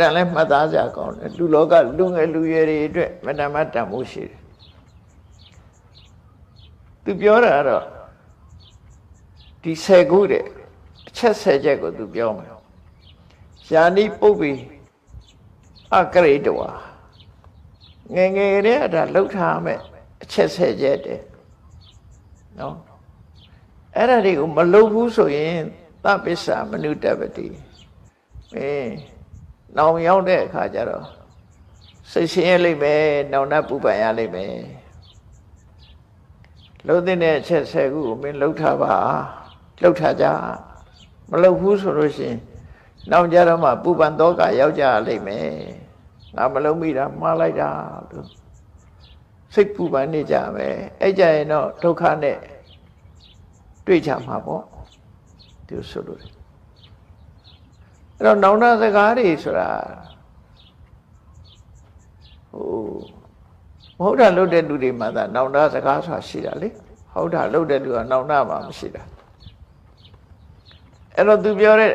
တန်လဲမှတ်သားစရာကောင်းတယ်လူလောကလူငယ်လူရွယ်တွေအတွက်မတန်မတန်မှုရှိတယ်သူပြောတာကတော့ဒီဆယ်ခုတဲ့အချက်ဆယ်ချက်ကိုသူပြောမယ်ယာနိပုပ္ပိအကရိတဝါငယ်ငယ်ကလေးကဒါလှုပ်ထားမယ်အချက်ဆယ်ချက်တည်းနော်အဲ့ဒါတွေကိုမလှုပ်ဘူးဆိုရင်သပ္ပစ္စမနုတ္တပတိအင်း နောင်ရောက်တဲ့အခါကျတော့စိတ်ဆင်းရဲလိမ့်မယ်နောင်နှပူပန်ရလိမ့်မယ်လှုပ်တဲ့အချက်ဆယ်ခုကိုမင်းလှုပ်ထားပါလှုပ်ထားကြမလှုပ်ဘူးဆိုလို့ရှိရင်နောက်ကြတော့မှပူပန်တော့ကရောက်ကြလိမ့်မယ်ငါမလှုပ်မိတာမှားလိုက်တာလို့စိတ်ပူပန်နေကြမယ်အဲ့ကြရင်တော့ဒုက္ခနဲ့တွေ့ကြမှာပေါ့သူဆိုလို့ အဲ့တော့နောင်တစကားတွေဆိုတာဟိုမဟုတ်တာလုပ်တဲ့လူတွေမှာသာနောင်တစကားဆိုတာရှိတာလေဟုတ်တာလုပ်တဲ့လူကနောင်တမှာမရှိတာအဲ့တော့သူပြောတဲ့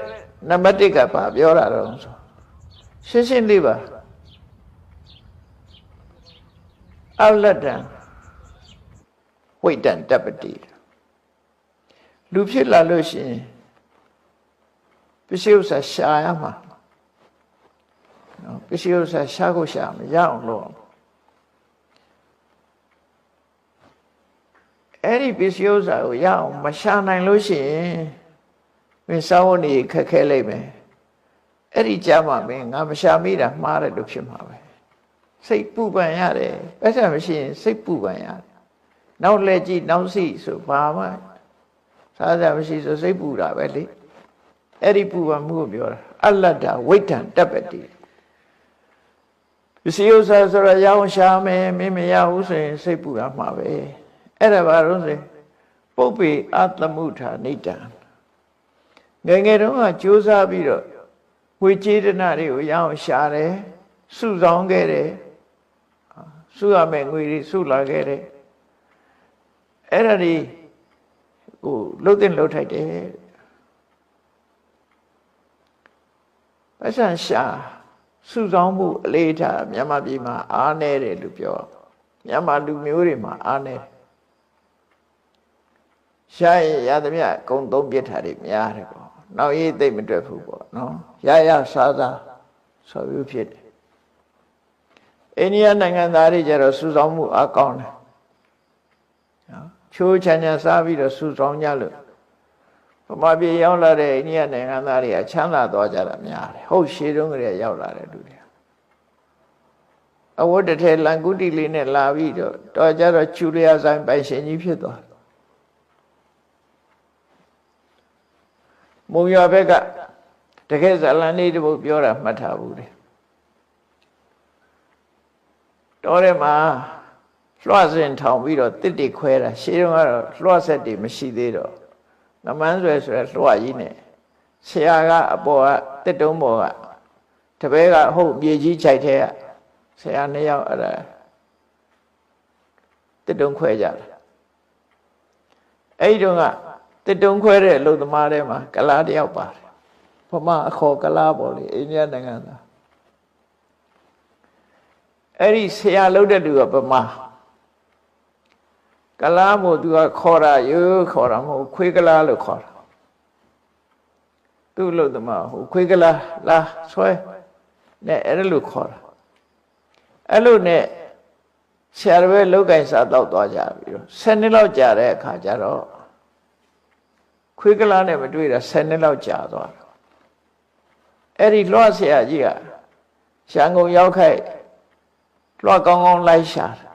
နံပါတ်1ကပါပြောတာတော့ဆိုရှင်းရှင်းလေးပါအလတ္တံဝိတ္တံတပ္ပတိလူဖြစ်လာလို့ရှိရင် ပစ္စည်းဥစ္စာရှာရမှာနော်ပစ္စည်းဥစ္စာရှာကိုရှာမရအောင်လုပ်အောင်အဲ့ဒီပစ္စည်းဥစ္စာကိုရအောင်မရှာနိုင်လို့ရှိရင်မင်းစောင်းနေခက်ခဲလိမ့်မယ်အဲ့ဒီကြမှာမင်းငါမရှာမိတာမှားတယ်လို့ဖြစ်မှာပဲစိတ်ပူပန်ရတယ်ပတ်စံမရှိရင်စိတ်ပူပန်ရတယ်နောက်လက်ကြည့်နောက်စီဆိုဘာမှစားစရာမရှိဆိုစိတ်ပူတာပဲလေ အဲ့ဒီပူပန်မှုကိုပြောတာအလတ္တဝိတ္တံတပ္ပတိပစ္စည်းဥစ္စာဆိုတော့ရအောင်ရှာမယ်မင်းမရဘူးဆိုရင်စိတ်ပူရမှာပဲအဲ့ဒါဘာလို့ဆိုပုပ္ပေအတ္တမုထာနိတံငယ်ငယ်တုန်းကကြိုးစားပြီးတော့ဝေကျေတနာတွေကိုရအောင်ရှာတယ်စုဆောင်ခဲ့တယ်စုရမယ်ငွေတွေစုလာခဲ့တယ်အဲ့ဒါတွေဟိုလှုပ်တဲ့လှုပ်ထိုက်တယ် ပတ်စံရှာစုဆောင်မှုအလေးထားမြန်မာပြည်မှာအားနေတယ်လို့ပြောမြန်မာလူမျိုးတွေမှာအားနေတယ်ရှာရင်ရသမျှအကုန်သုံးပြစ်တာတွေများတယ်ပေါ့နောက်ရေးသိမ့်မတွက်ဘူးပေါ့နော်ရရစားစားဆိုပြီးဖြစ်တယ်အိန္ဒိယနိုင်ငံသားတွေကျတော့စုဆောင်မှုအကောင်းတယ်နော်ချိုးချမ်းချမ်းစားပြီးတော့စုဆောင်ကြလို့ ဗမာပြည်ရောက်လာတဲ့အိန္ဒိယနိုင်ငံသားတွေကချမ်းသာသွားကြတာများတယ်ဟုတ်ရှေးတုန်းကလေးရောက်လာတဲ့လူတွေအဝတ်တစ်ထည်လန်ကုတီလေးနဲ့လာပြီးတော့တော်ကြတော့ကျူလျာဆိုင်ပိုင်ရှင်ကြီးဖြစ်သွားတယ်မုံရွာဘက်ကတကယ်ဇလန်လေးတပုတ်ပြောတာမှတ်ထားဘူးလေတော်ထဲမှာလွှတ်စင်ထောင်ပြီးတော့တစ်တိခွဲတာရှေးတုန်းကတော့လွှတ်ဆက်တွေမရှိသေးတော့ ငမန်းဆွဲဆိုရလွှတ်ကြီးနဲ့ဆရာကအပေါ်ကတစ်တုံးပေါ်ကတပည့်ကဟုတ်မြေကြီးခြိုက်ထဲကဆရာနှစ်ယောက်အဲ့ဒါတစ်တုံးခွဲကြတယ်အဲ့ဒီတုန်းကတစ်တုံးခွဲတဲ့အလုပ်သမားတွေမှာကလားတယောက်ပါတယ်ဗမာအခေါ်ကလားပေါ့လေအိန္ဒိယနိုင်ငံသားအဲ့ဒီဆရာလုပ်တဲ့လူကဗမာ ကလားမို့သူကခေါ်တာရိုးခေါ်တာမဟုတ်ခွေးကလားလို့ခေါ်တာသူ့လို့သမားဟိုခွေးကလားလာဆွဲနဲ့အဲ့လိုခေါ်တာအဲ့လိုနဲ့ဆရာတော်ပဲလောက်ကင်စားတော့သွားကြပြီတော့10နှစ်လောက်ကြာတဲ့အခါကျတော့ခွေးကလားနဲ့မတွေ့တာ10နှစ်လောက်ကြာသွားတယ်အဲ့ဒီလွှတ်ဆရာကြီးကရန်ကုန်ရောက်ခိုက်လွှတ်ကောင်းကောင်းလိုက်ရှာတယ်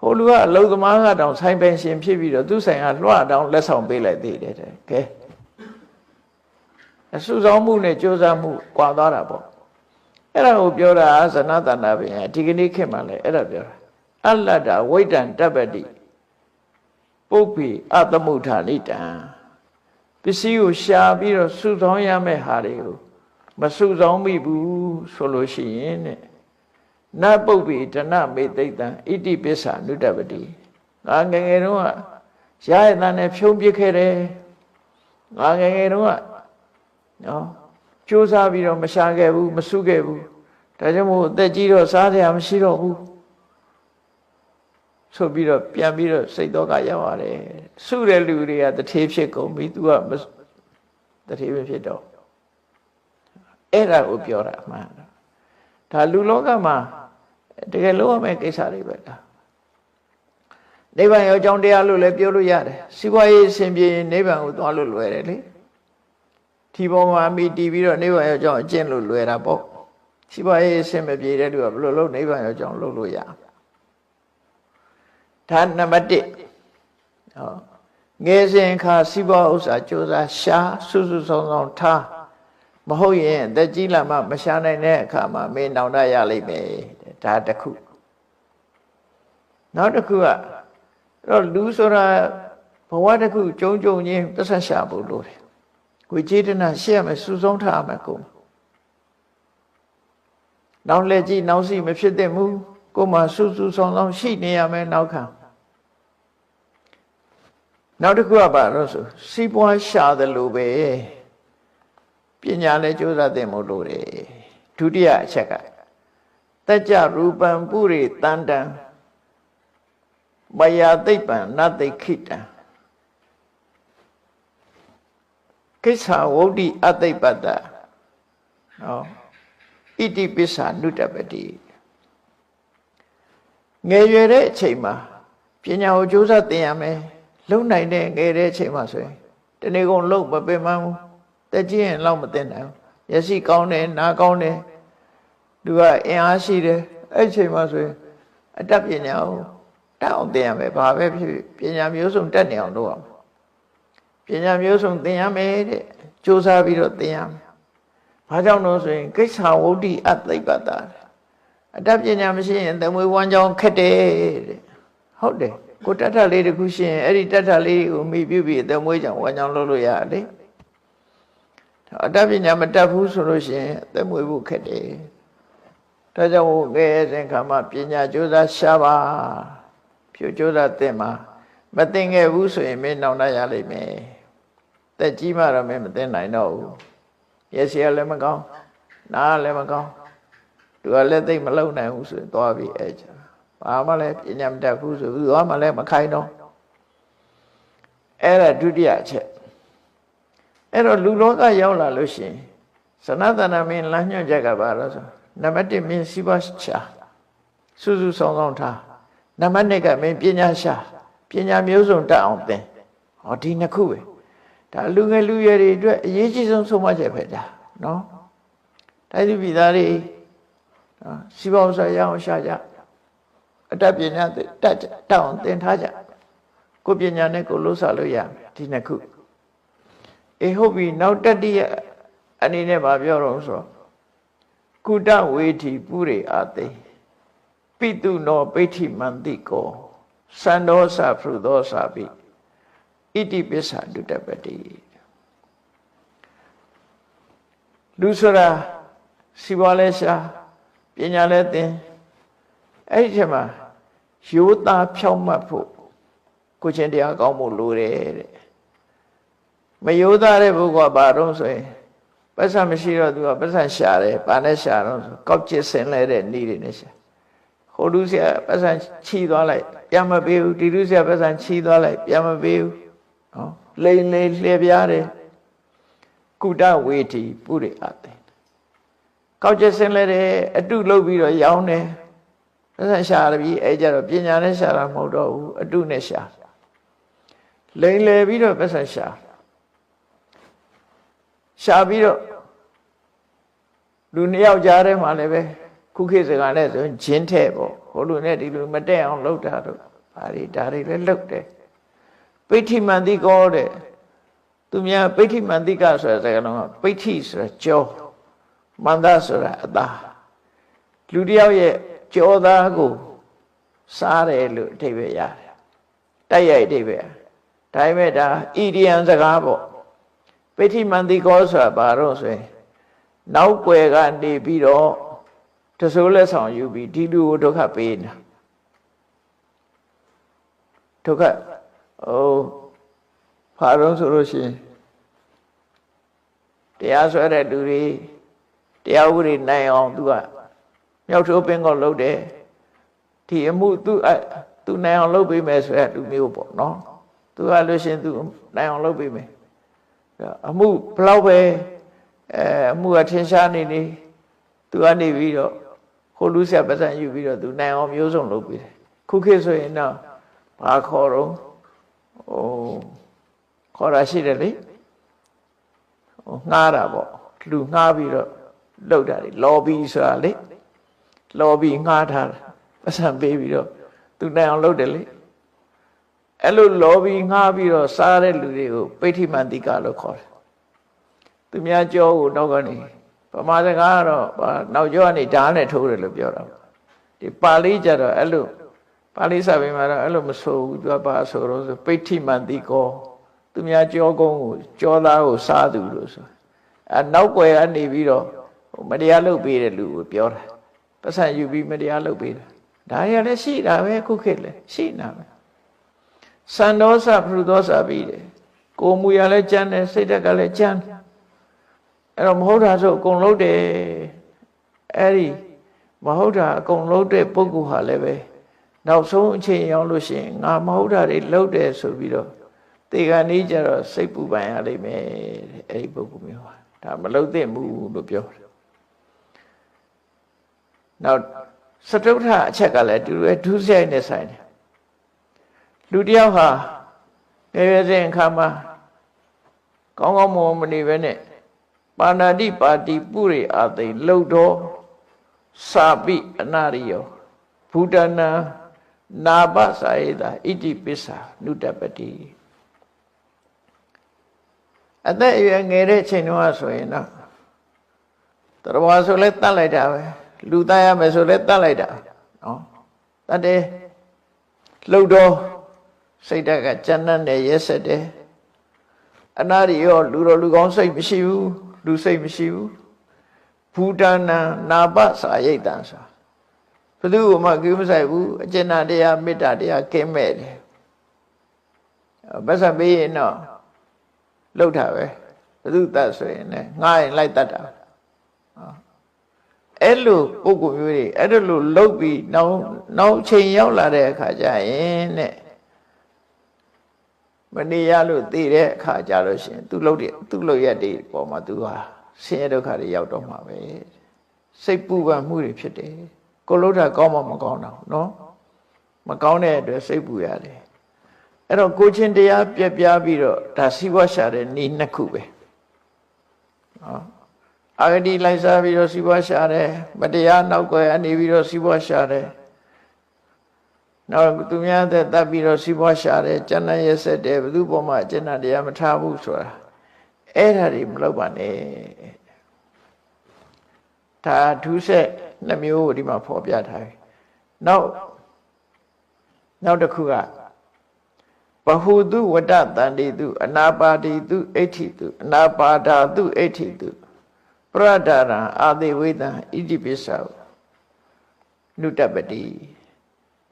ဟိုလူကအလုံသမားကတောင်ဆိုင်ပိုင်ရှင်ဖြစ်ပြီးတော့သူ့ဆိုင်ကလွှတ်တောင်လက်ဆောင်ပေးလိုက်သေးတယ်တဲ့ကဲအစုဆောင်မှုနဲ့ကြိုးစားမှုကွာသွားတာပေါ့အဲ့ဒါကိုပြောတာဇနတနာပင်ဒီကနေ့ခေတ်မှလည်းအဲ့ဒါပြောတာအလတ္တဝိတ္တံတပ္ပတိပုပ္ပိအတမုဋ္ဌာနိတံပစ္စည်းကိုရှာပြီးတော့စုဆောင်ရမယ့်ဟာတွေကိုမစုဆောင်မိဘူးဆိုလို့ရှိရင်တဲ့ နတ်ပုပ္ပိဒနမေသိတံဣတိပစ္ဆာနုတ္တပတိငါငယ်ငယ်တုန်းကရရတဲ့နဲ့ဖြုံးပစ်ခဲ့တယ်ငါငယ်ငယ်တုန်းကနော်ကြိုးစားပြီးတော့မရှာခဲ့ဘူးမစုခဲ့ဘူးဒါကြောင့်မို့အသက်ကြီးတော့စားစရာမရှိတော့ဘူးဆိုပြီးတော့ပြန်ပြီးတော့စိတ်တော့ကရောက်ရတယ်စုတဲ့လူတွေကတထေးဖြစ်ကုန်ပြီ तू ကမတထေးပဲဖြစ်တော့အဲ့ဒါကိုပြောတာအမှန် ဒါလူလောကမှာတကယ်လို့ရမယ့်ကိစ္စတွေပဲဒါနိဗ္ဗာန်ရောအကြောင်းတရားလို့လည်းပြောလို့ရတယ်စီးပွားရေးအစဉ်ပြေရင်နိဗ္ဗာန်ကိုသွားလို့လွယ်တယ်လေဒီပေါ်မှာမိတည်ပြီးတော့နိဗ္ဗာန်ရောအကြောင်းအကျင့်လို့လွယ်တာပေါ့စီးပွားရေးအစဉ်မပြေတဲ့လူကဘယ်လိုလုပ်နိဗ္ဗာန်ရောအကြောင်းလုပ်လို့ရဒါနံပါတ်1ဟောငယ်စဉ်ခါစီးပွားဥစ္စာကြိုးစားရှာစုစုဆောင်ဆောင်ထား မဟုတ်ရင်အသက်ကြီးလာမှမရှာနိုင်တဲ့အခါမှာမင်းနောင်တရလိမ့်မယ်ဒါတစ်ခုနောက်တစ်ခုကအဲ့တော့လူဆိုတာဘဝတစ်ခုကြုံကြုံချင်းပတ်ဆက်ရှာဖို့လိုတယ်ကိုကျေတနာရှေ့ရမယ်စုဆုံးထားရမယ်ကိုနောက်လက်ကြည့်နောက်စီမဖြစ်တဲ့မူကိုမှစုစုဆောင်ဆောင်ရှိနေရမယ်နောက်ခံနောက်တစ်ခုကဘာလို့ဆိုစီးပွားရှာတယ်လို့ပဲပ ညာလည်းကြိုးစားသင့်မို့လို့တယ်ဒုတိယအချက်ကတကြရူပံပုရိတန္တံမယာသိပ္ပံနသိခိတံကိစ္ဆာဝုဒ္ဓိအသိပ္ပတ္တနော်ဣတိပစ္ဆာနုတ္တပတိငယ်ရွယ်တဲ့အချိန်မှာပညာကိုကြိုးစားသင်ရမယ်လုံနိုင်တဲ့ငယ်တဲ့အချိန်မှာဆိုရင်တနေ့ကုန်လုံမပင်မဘူး တက်ကြည့်ရင်လောက်မသိနိုင်ဘူးရရှိကောင်းတယ်နားကောင်းတယ်သူကအင်အားရှိတယ်အဲ့ဒီအချိန်မှာဆိုရင်အတတ်ပညာကိုတက်အောင်သင်ရမယ်ဘာပဲဖြစ်ဖြစ်ပညာမျိုးစုံတက်နေအောင်လုပ်အောင်ပညာမျိုးစုံသင်ရမယ်တဲ့စူးစမ်းပြီးတော့သင်ရမယ်ဘာကြောင့်လို့ဆိုရင်ကိစ္ဆာဝုဒ္ဓိအသိပ္ပတ္တာအတတ်ပညာမရှိရင်သမွေဝမ်းကြောင်းခက်တယ်တဲ့ဟုတ်တယ်ကိုတတ်ထလေးတခုရှိရင်အဲ့ဒီတတ်ထလေးကိုမိပြုပြီးသမွေကြောင့်ဝမ်းကြောင်းလုပ်လို့ရတယ် အတတ်ပညာမတတ်ဘူးဆိုလို့ရှိရင်သမွေဖို့ခက်တယ်ဒါကြောင့်ငယ်စဉ်ခါမှာပညာကြိုးစားရှားပါဖြူကြိုးစားသင်မှာမသင်ခဲ့ဘူးဆိုရင်မင်းနောင်တရလိမ့်မယ်တက်ကြီးမှတော့မင်းမသင်နိုင်တော့ဘူးရက်စီကလည်းမကောင်းနားလည်းမကောင်းသူကလည်းသိမလုံနိုင်ဘူးဆိုရင်သွားပြီးအဲ့ချာဘာမှလည်းပညာမတတ်ဘူးဆိုသူကမှလည်းမခိုင်းတော့အဲ့ဒါဒုတိယအချက် အဲ့တော့လူလောကရောက်လာလို့ရှိရင်သနတနာမင်းလမ်းညွှန်ချက်ကဘာလို့ဆိုနံပါတ်1မင်းစီးပွားရှာစုစုဆောင်ဆောင်ထားနံပါတ်2ကမင်းပညာရှာပညာမျိုးစုံတတ်အောင်သင်ဟောဒီနှစ်ခုပဲဒါလူငယ်လူရွယ်တွေအတွက်အရေးကြီးဆုံးဆုံးမချက်ပဲဒါနော်တိုင်းသူပြည်သားတွေနော်စီးပွားဥစ္စာရအောင်ရှာကြအတတ်ပညာတတ်တတ်အောင်သင်ထားကြကိုပညာနဲ့ကိုလို့စားလို့ရမယ်ဒီနှစ်ခု အေးဟုတ်ပြီနောက်တတိယအနေနဲ့ဗာပြောတော့ဆိုကုတဝေထီပုရိအာသိပိတုနောပိဋ္ဌိမန္တိကောစန္ဒောသဖရုသောသပိဣတိပစ္ဆာဒုတပတိလူဆိုတာစီပွားလဲရှာပညာလဲသင်အဲ့ဒီချက်မှာရိုးသားဖြောင့်မတ်ဖို့ကိုချင်းတရားကောင်းဖို့လိုတယ်တဲ့ မရိုးသားတဲ့ဘုရားဘာတော့ဆိုရင်ပတ်စံမရှိတော့သူကပတ်စံရှာတယ်ဘာနဲ့ရှာတော့ဆိုကောက်ကျစ်ဆင်လဲတဲ့ဤတွေနဲ့ရှာဟိုလူဆရာပတ်စံချီသွားလိုက်ပြန်မပေးဘူးဒီလူဆရာပတ်စံချီသွားလိုက်ပြန်မပေးဘူးနော်လိန်လိန်လှည့်ပြားတယ်ကုတဝေတီပုရိအတေကောက်ကျစ်ဆင်လဲတယ်အတုလုပ်ပြီးတော့ရောင်းတယ်ပတ်စံရှာရပြီအဲကြတော့ပညာနဲ့ရှာတာမဟုတ်တော့ဘူးအတုနဲ့ရှာလိန်လေပြီးတော့ပတ်စံရှာ ရှာပြီးတော့လူနှစ်ယောက်ကြားထဲမှာလည်းပဲခုခေတ်စကားနဲ့ဆိုရင်ဂျင်းထဲပေါ့ဟိုလူနဲ့ဒီလူမတက်အောင်လှုပ်တာတော့ဘာတွေဒါတွေလည်းလှုပ်တယ်ပိဋိမန္တိကောတဲ့သူများပိဋိမန္တိကဆိုတဲ့စကားလုံးကပိဋိဆိုတာကြောမန္တဆိုတာအသားလူတစ်ယောက်ရဲ့ကြောသားကိုစားတယ်လို့အဓိပ္ပာယ်ရတယ်တိုက်ရိုက်အဓိပ္ပာယ်ဒါပေမဲ့ဒါဣဒီယံစကားပေါ့ ပိဋိမန္တိကောဆိုတာဘာတော့ဆိုရင်နောက်ွယ်ကနေပြီးတော့တဆိုးလက်ဆောင်ယူပြီးဒီလူကိုဒုက္ခပေးနေတာဒုက္ခဟိုဖာတော့ဆိုလို့ရှိရင်တရားဆွဲတဲ့လူတွေတရားဥပဒေနိုင်အောင်သူကမြောက်ထိုးပင်ကောလှုပ်တယ်ဒီအမှုသူအသူနိုင်အောင်လုပ်ပေးမယ်ဆိုတဲ့လူမျိုးပေါ့နော်သူကလို့ရှိရင်သူနိုင်အောင်လုပ်ပေးမယ် အမှုဘလောက်ပဲအဲအမှုကထင်ရှားနေနေသူကနေပြီးတော့ဟိုလူဆက်ပတ်စံယူပြီးတော့သူနိုင်အောင်မျိုးစုံလုပ်ပေးတယ်ခုခေတ်ဆိုရင်တော့ဘာခေါ်တော့ဟိုခေါ်တာရှိတယ်လေဟိုငှားတာပေါ့လူငှားပြီးတော့လုပ်တာလေ lobby ဆိုတာလေ lobby ငှားထားတာပတ်စံပေးပြီးတော့သူနိုင်အောင်လုပ်တယ်လေ အဲ့လို lobby ငှားပြီးတော့စားတဲ့လူတွေကိုပိဋိမန္တိကလို့ခေါ်တယ်သူများကြောကိုတော့ကနေဗမာစကားကတော့နောက်ကျောကနေဓာတ်နဲ့ထိုးတယ်လို့ပြောတာဒီပါဠိကျတော့အဲ့လိုပါဠိစာပေမှာတော့အဲ့လိုမဆိုဘူးသူကပါဆိုတော့ဆိုပိဋိမန္တိကောသူများကြောကုန်းကိုကြောသားကိုစားသူလို့ဆိုအဲနောက်ွယ်ကနေပြီးတော့မတရားလုပ်ပေးတဲ့လူကိုပြောတာပတ်စံယူပြီးမတရားလုပ်ပေးတာဒါရလည်းရှိတာပဲခုခေတ်လည်းရှိနေတာပဲ စန္ဒောစပရုဒောစပြီးတယ်ကိုမူရလည်းကြမ်းတယ်စိတ်ဓာတ်ကလည်းကြမ်းတယ်အဲ့တော့မဟုတ်တာဆိုအကုန်လုံးတယ်အဲ့ဒီမဟုတ်တာအကုန်လုံးတဲ့ပုဂ္ဂိုလ်ဟာလည်းပဲနောက်ဆုံးအချိန်ရောက်လို့ရှိရင်ငါမဟုတ်တာတွေလုပ်တယ်ဆိုပြီးတော့တေခါနေကြတော့စိတ်ပူပန်ရလိမ့်မယ်တဲ့အဲ့ဒီပုဂ္ဂိုလ်မျိုးဟာဒါမလုပ်သင့်ဘူးလို့ပြောတယ်နောက်စတုထအချက်ကလည်းတူရဲ့ဒုစရိုက်နဲ့ဆိုင်တယ် လူတယောက်ဟာငယ်ရွယ်စဉ်အခါမှာကောင်းကောင်းမွန်မနေပဲနဲ့ပါဏာတိပါတိပုရိအာသိလှုပ်တော်စာပိအနာရိယောဘူတနာနာပစာယေတာဣတိပစ္စာနုတပတိအသက်အရွယ်ငယ်တဲ့ချိန်တုန်းကဆိုရင်တော့တော်ဘာဆိုလဲတတ်လိုက်တာပဲလူသားရမယ်ဆိုလဲတတ်လိုက်တာနော်တတ်တယ်လှုပ်တော် စိတ်ဓာတ်ကကြမ်းတမ်းတယ်ရက်ဆက်တယ်အနာရိယောလူတော်လူကောင်းစိတ်မရှိဘူးလူစိတ်မရှိဘူးဘူတနာနာပစာရိတ်တံဆိုဘယ်သူမှကိမဆိုင်ဘူးအကျဉ်းတရားမေတ္တာတရားကင်းမဲ့တယ်ဘတ်စပေးရင်တော့လှုပ်တာပဲဘယ်သူတတ်ဆိုရင်လည်းငားရင်လိုက်တတ်တာအဲ့လိုပုံကူမျိုးတွေအဲ့လိုလှုပ်ပြီးနောက်နောက်ချိန်ရောက်လာတဲ့အခါကျရင်တဲ့ မနေရလို့သိတဲ့အခါကျလို့ရှိရင်သူလှုပ်တဲ့သူလှုပ်ရက်တွေပေါ်မှာသူဟာဆင်းရဲဒုက္ခတွေရောက်တော့မှာပဲစိတ်ပူပန်မှုတွေဖြစ်တယ်ကိုလှုပ်တာကောင်းမှမကောင်းတော့နော်မကောင်းတဲ့အတွက်စိတ်ပူရတယ်အဲ့တော့ကိုချင်းတရားပြက်ပြားပြီးတော့ဒါစီးပွားရှာတဲ့ဤနှစ်ခုပဲနော်အာဂတိလိုက်စားပြီးတော့စီးပွားရှာတယ်မတရားနောက်ွယ်အနေပြီးတော့စီးပွားရှာတယ် နောက်သူများတဲ့တပ်ပြီးတော့စီးပွားရှာတယ်ကျန်တဲ့ရက်ဆက်တယ်ဘယ်သူပေါ်မှာအကျဉ်းတရားမထားဘူးဆိုတာအဲ့ဒါတွေမလုပ်ပါနဲ့ဒါဒုစက်နှမျိုးကိုဒီမှာဖော်ပြထားပြီနောက်နောက်တစ်ခုကဘဟုတုဝတ္တတန္တိတုအနာပါတိတုအဋ္ဌိတုအနာပါဒာတုအဋ္ဌိတုပရဒရံအာတိဝိတံဣတိပိစ္ဆာနုတပတိ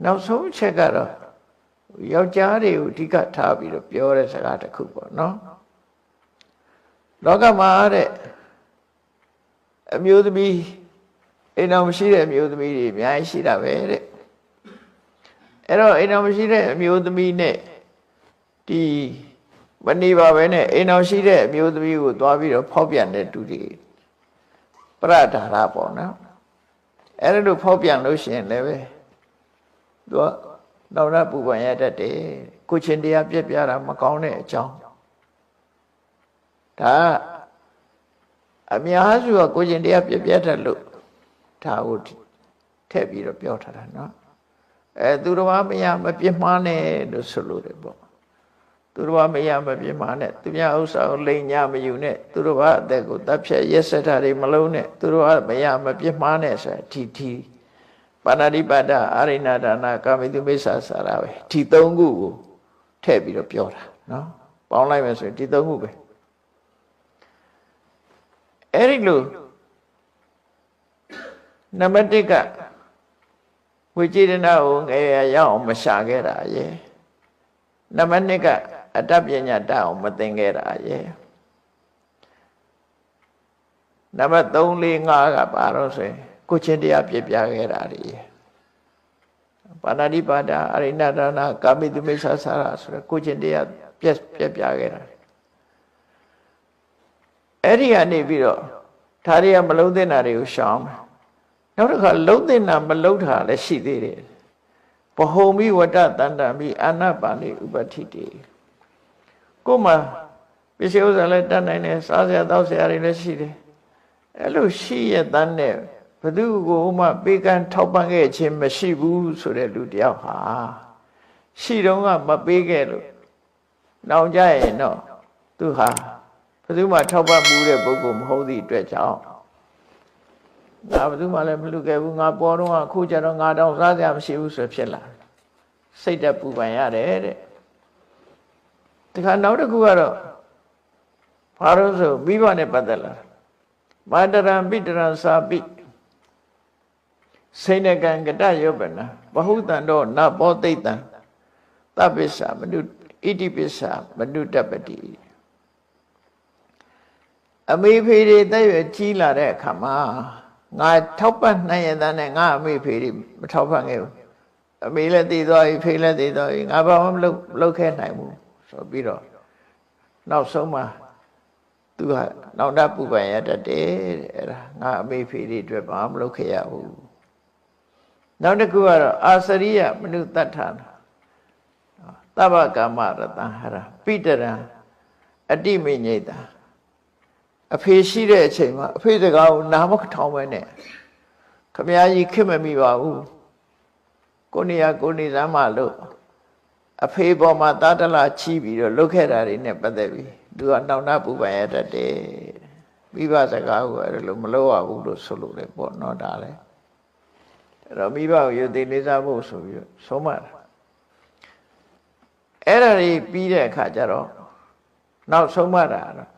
နောက်ဆုံးချက်ကတော့ယောက်ျားတွေကိုအဓိကထားပြီးတော့ပြောတဲ့စကားတစ်ခုပေါ့နော်လောကမှာတဲ့အမျိုးသမီးအိမ်တော်မရှိတဲ့အမျိုးသမီးတွေအများကြီးရှိတာပဲတဲ့အဲ့တော့အိမ်တော်မရှိတဲ့အမျိုးသမီးနဲ့ဒီမနေပါပဲနဲ့အိမ်တော်ရှိတဲ့အမျိုးသမီးကိုသွားပြီးတော့ဖောက်ပြန်တဲ့သူတွေပရဒါရပေါ့နော်အဲ့ဒါလို့ဖောက်ပြန်လို့ရှိရင်လည်းပဲ သူကနောက်ရပူပန်ရတတ်တယ်ကိုချင်းတရားပြက်ပြတာမကောင်းတဲ့အကြောင်းဒါအများစုကကိုချင်းတရားပြက်ပြတတ်လို့ဒါကိုထည့်ပြီးတော့ပြောထားတာနော်အဲသူတော်မမရမပြစ်မှားနဲ့လို့ဆိုလို့တယ်ပေါ့သူတော်ဘာမရမပြင်းမာနဲ့သူများဥစ္စာကိုလိန်ညာမယူနဲ့သူတော်ဘာအသက်ကိုတပ်ဖြတ်ရက်စက်တာတွေမလုံးနဲ့သူတော်ဘာမရမပြင်းမာနဲ့ဆိုထီထီ ပါဏာတိပါဒအာရိဏဒါနာကာမိတုမိစ္ဆာစာရပဲဒီသုံးခုကိုထည့်ပြီးတော့ပြောတာနော်ပေါင်းလိုက်မယ်ဆိုရင်ဒီသုံးခုပဲအဲ့ဒီလိုနံပါတ်1ကဝိจิတနာကိုငယ်ရရအောင်မရှာခဲ့တာရဲ့နံပါတ်2ကအတ္တပညာတတ်အောင်မသင်ခဲ့တာရဲ့နံပါတ်3 4 5ကပါတော့ဆိုရင် ကိုချင်းတရားပြပြခဲ့တာတွေရဲ့ပါဏာတိပါဒအရိဏဒါနာကာမိတုမိစ္ဆာစာရဆိုရယ်ကိုချင်းတရားပြပြပြခဲ့တာအဲ့ဒီကနေပြီးတော့ဒါတွေကမလုံးသင့်တာတွေကိုရှောင်မယ်နောက်တစ်ခါလုံးသင့်တာမလုံးတာလည်းရှိသေးတယ်ဘဟုံမိဝတ္တတန္တမိအာနာပါဏိဥပတိတေကိုယ်မှာပစ္စည်းဥစ္စာလည်းတတ်နိုင်တယ်စားစရာတောက်စရာတွေလည်းရှိတယ်အဲ့လိုရှိရတဲ့နဲ့ဘ သူကိုမှပေးကမ်းထောက်ပံ့ခဲ့ခြင်းမရှိဘူးဆိုတဲ့လူတယောက်ဟာရှိတော့ကမပေးခဲ့လို့နောင်ကြရင်တော့သူဟာဘသူမှထောက်ပံ့မှုတဲ့ပုဂ္ဂိုလ်မဟုတ်သည့်အတွက်ကြောင့်ငါဘသူမှလည်းမလူခဲ့ဘူးငါပေါ်တော့အခုကျတော့ငါတော့စားစရာမရှိဘူးဆိုဖြစ်လာတယ်စိတ်တက်ပူပန်ရတယ်တဲ့တခါနောက်တစ်ခုကတော့ဘာလို့ဆိုမိဘနဲ့ပတ်သက်လာမာတရံပိတရံစာပိ စိဏကံကတယောပနာဘဟုတံတော့နဘောသိတံသဗ္ဗစ္ဆမနုဣတိပစ္ဆမနုတပတိအမေဖေတွေတက်ရွယ်ကြီးလာတဲ့အခါမှာငါထောက်ပံ့နိုင်ရတဲ့ငါအမေဖေတွေမထောက်ပံ့ခဲ့ဘူးအမေလည်းတည်သွားပြီဖေလည်းတည်သွားပြီငါဘာမှမလုပ်လုပ်ခဲ့နိုင်ဘူးဆိုပြီးတော့နောက်ဆုံးမှာသူကနောင်တပူပန်ရတတ်တယ်တဲ့အဲ့ဒါငါအမေဖေတွေအတွက်ဘာမှမလုပ်ခဲ့ရဘူး နောက်တစ်ခုကတော့အာစရိယမနုတ္တထာသဗ္ဗကာမရတံဟရပိတရံအတိမိညိတာအဖေရှိတဲ့အချိန်မှာအဖေစကားကိုနားမထောင်ပဲနဲ့ခမည်းကြီးခင်မမိပါဘူးကိုနေရကိုနေစမ်းမလို့အဖေပေါ်မှာတာတလာချီးပြီးတော့လုတ်ခဲ့တာတွေနဲ့ပတ်သက်ပြီးသူကနှောင်နှပူပန်ရတတ်တယ်မိဘစကားကိုအဲ့လိုမလုပ်ရဘူးလို့ဆိုလို့လေပေါ့နော်ဒါလည်း အဲ့တော့မိဘကိုယုတ်သိလေးစားဖို့ဆိုပြီးဆုံးမတာအဲ့ဒါတွေပြီးတဲ့အခါကျတော့နောက်ဆုံးမတာတော့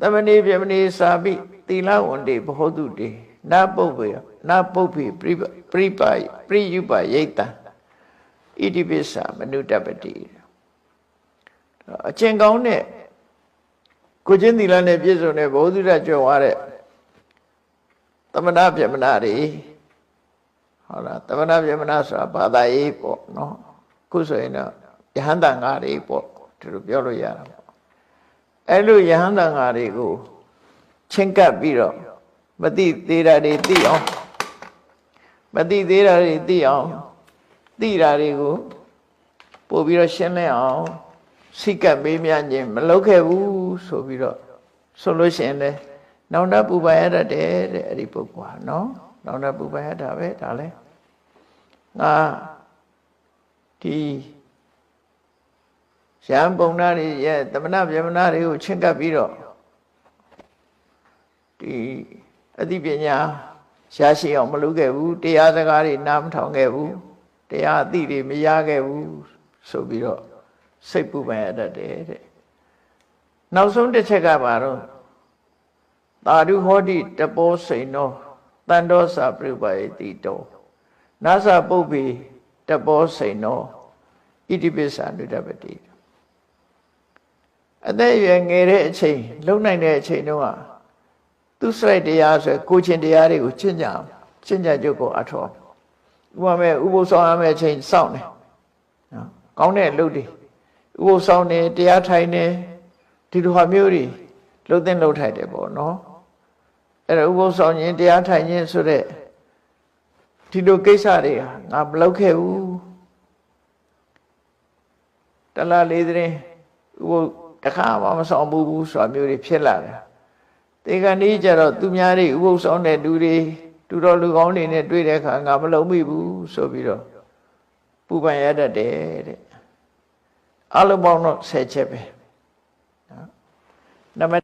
သမဏေပြမဏေစာပိသီလဝန္တိဘဟုတုတေနာပုပ္ပေနာပုပ္ပေပရိပရိပါပရိယုပယိတံဣတိပိစ္ဆာမနုတပတိအကျင့်ကောင်းတဲ့ကိုချင်းသီလနဲ့ပြည့်စုံတဲ့ဘုဒ္ဓရကြွယ်ဝတဲ့သမဏပြမနာတွေ ဟုတ်လားသမဏပြမနာဆိုတာဘာသာရေးပေါ့နော်ခုဆိုရင်တော့ယဟန္တာငါတွေပေါ့ဒီလိုပြောလို့ရတာပေါ့အဲ့လိုယဟန္တာငါတွေကိုချင်းကပ်ပြီးတော့မသိသေးတာတွေသိအောင်မသိသေးတာတွေသိအောင်သိတာတွေကိုပို့ပြီးတော့ရှင်းလင်းအောင်စိတ်ကပ်မေးမြန်းခြင်းမလုပ်ခဲ့ဘူးဆိုပြီးတော့ဆိုလို့ရှိရင်လေနောင်တပူပန်ရတတ်တယ်တဲ့အဲ့ဒီပုဂ္ဂိုလ်ဟာနော် နောင်တပူပန်ရတာပဲဒါလဲငါဒီရံပုံနာတွေရဲ့တမနာဗျမနာတွေကိုချင့်ကပ်ပြီးတော့ဒီအသိပညာရှားရှိအောင်မလုပ်ခဲ့ဘူးတရားစကားတွေနားမထောင်ခဲ့ဘူးတရားအသိတွေမရခဲ့ဘူးဆိုပြီးတော့စိတ်ပူပန်ရတတ်တယ်တဲ့နောက်ဆုံးတစ်ချက်ကပါတော့သာဓုဟောတိတပောစိန်နော တန်တောစာပြုပယတိတောနာသပုပ္ပေတပောစိန်နောဣတိပိစ္ဆာနုတပတိအသက်အရွယ်ငယ်တဲ့အချိန်လုံနိုင်တဲ့အချိန်တုန်းကသူစရိုက်တရားဆိုကိုချင်းတရားတွေကိုကျင့်ကြအောင်ကျင့်ကြကြုတ်ကိုအထောဥပမာဥပုသ်ဆောင်ရမယ့်အချိန်စောင့်တယ်နော်ကောင်းတဲ့လုပ်တွေဥပုသ်ဆောင်နေတရားထိုင်နေဒီလိုဟာမျိုးတွေလှုပ်သိမ့်လှုပ်ထိုက်တယ်ပေါ့နော် အဲ့ဒါဥပုသ်ဆောင်ခြင်းတရားထိုင်ခြင်းဆိုတဲ့ဒီလိုကိစ္စတွေဟာငါမလုပ်ခဲ့ဘူးတလားလေးတဲ့ဥပုသ်တခါမှမဆောင်ဘူးဆိုတာမျိုးတွေဖြစ်လာတယ်တေကန်ဒီကြတော့သူများတွေဥပုသ်ဆောင်တဲ့လူတွေတူတော်လူကောင်းတွေနဲ့တွေ့တဲ့အခါငါမလုံမိဘူးဆိုပြီးတော့ပူပန်ရတတ်တယ်တဲ့အလုံးပေါင်းတော့10ချက်ပဲနော်နံပါတ်